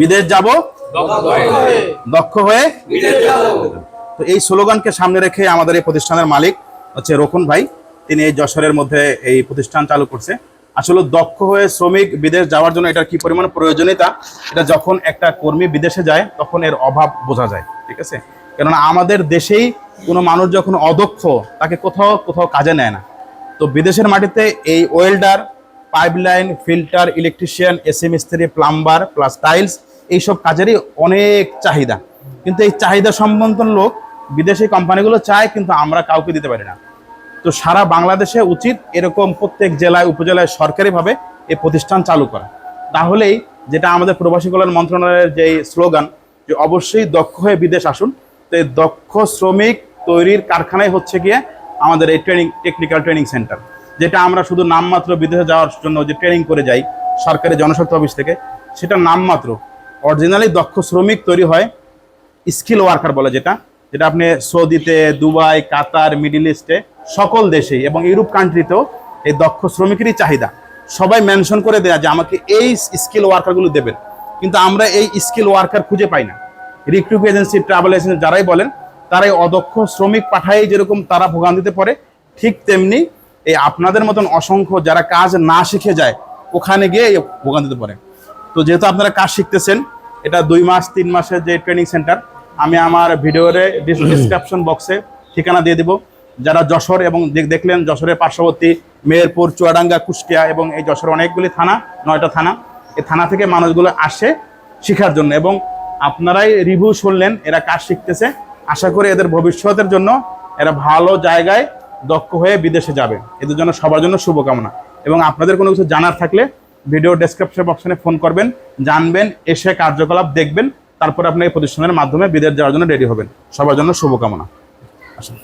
বিদেশ যাব? দক্ষ হয়ে। তো এই স্লোগানকে সামনে রেখে আমাদের এই প্রতিষ্ঠানের মালিক হচ্ছে রোকন ভাই। তিনি এই যশোরের মধ্যে এই প্রতিষ্ঠান চালু করছে। আসলে দক্ষ হয়ে শ্রমিক বিদেশ যাওয়ার জন্য এটার কি পরিমাণ প্রয়োজনীয়তা? এটা যখন একটা কর্মী বিদেশে যায় তখন এর অভাব বোঝা যায় ঠিক আছে? কেননা আমাদের দেশেই কোনো মানুষ যখন অদক্ষ তাকে কোথাও কোথাও কাজে নেয় না। তো বিদেশের মাটিতে এই welder pipeline, filter, electrician, AC, মিস্ত্রি, প্লাম্বার, প্লাস টাইলস, এইসব কাজেরই অনেক চাহিদা। কিন্তু এই চাহিদা সম্বন্ধন লোক বিদেশি কোম্পানিগুলো চায়, কিন্তু আমরা কাউকে দিতে পারি না। তো সারা বাংলাদেশে উচিত এরকম প্রত্যেক জেলায়, উপজেলায় সরকারিভাবে এই প্রতিষ্ঠান চালু করা। তাহলেই যেটা আমাদের প্রবাসী কল্যাণ মন্ত্রণালয়ের যে স্লোগান, যে অবশ্যই দক্ষ হয়ে বিদেশ আসুন। তো এই দক্ষ শ্রমিক তৈরির কারখানায় হচ্ছে গিয়ে আমাদের এই ট্রেনিং, টেকনিক্যাল ট্রেনিং সেন্টার। যেটা আমরা শুধু নামমাত্র বিদেশে যাওয়ার জন্য যে ট্রেনিং করে যাই, সরকারি জনস্বার্থ অফিস থেকে, সেটা নামমাত্র। অরিজিনালি দক্ষ শ্রমিক তৈরি হয় স্কিল ওয়ার্কার বলে যেটা যেটা আপনি সৌদিতে, দুবাই, কাতার মিডিল ইস্টে সকল দেশেই এবং ইউরোপ কান্ট্রিতেও এই দক্ষ শ্রমিকেরই চাহিদা। সবাই মেনশন করে দেয়া যে আমাকে এই স্কিল ওয়ার্কারগুলো দেবেন। কিন্তু আমরা এই স্কিল ওয়ার্কার খুঁজে পাই না। রিক্রুট এজেন্সি ট্রাভেল এজেন্সি যারাই বলেন, তারাই অদক্ষ শ্রমিক পাঠায় যেরকম তারা ভোগান্তিতে পড়ে, ঠিক তেমনি এই আপনাদের মতন অসংখ্য যারা কাজ না শিখে যায়, ওখানে গিয়ে এই ভোগান্তিতে পড়ে। তো যেহেতু আপনারা কাজ শিখতেছেন, এটা দুই মাস, তিন মাসের যে ট্রেনিং সেন্টার আমি আমার ভিডিওরে ডিসক্রিপশন বক্সে ঠিকানা দিয়ে দিব। যারা যশোর এবং দেখলেন যশোরের পার্শ্ববর্তী মেহেরপুর, চুয়াডাঙ্গা, কুষ্টিয়া এবং এই যশোর অনেকগুলি থানা, নয়টা থানা, এই থানা থেকে মানুষগুলো আসে শেখার জন্য এবং আপনারাই রিভিউ শুনলেন, এরা কাজ শিখতেছে। আশা করি এদের ভবিষ্যতের জন্য এরা ভালো জায়গায় দক্ষ হয়ে বিদেশে যাবে। এদের জন্য সবার জন্য শুভকামনা। এবং আপনাদের কোনো কিছু জানার থাকলে ভিডিও ডেসক্রিপশন অপশানে ফোন করবেন, জানবেন, এসে কার্যকলাপ দেখবেন, তারপর আপনি এই প্রতিষ্ঠানের মাধ্যমে বিদেশ যাওয়ার জন্য রেডি হবেন। সবার জন্য শুভকামনা। আসুন।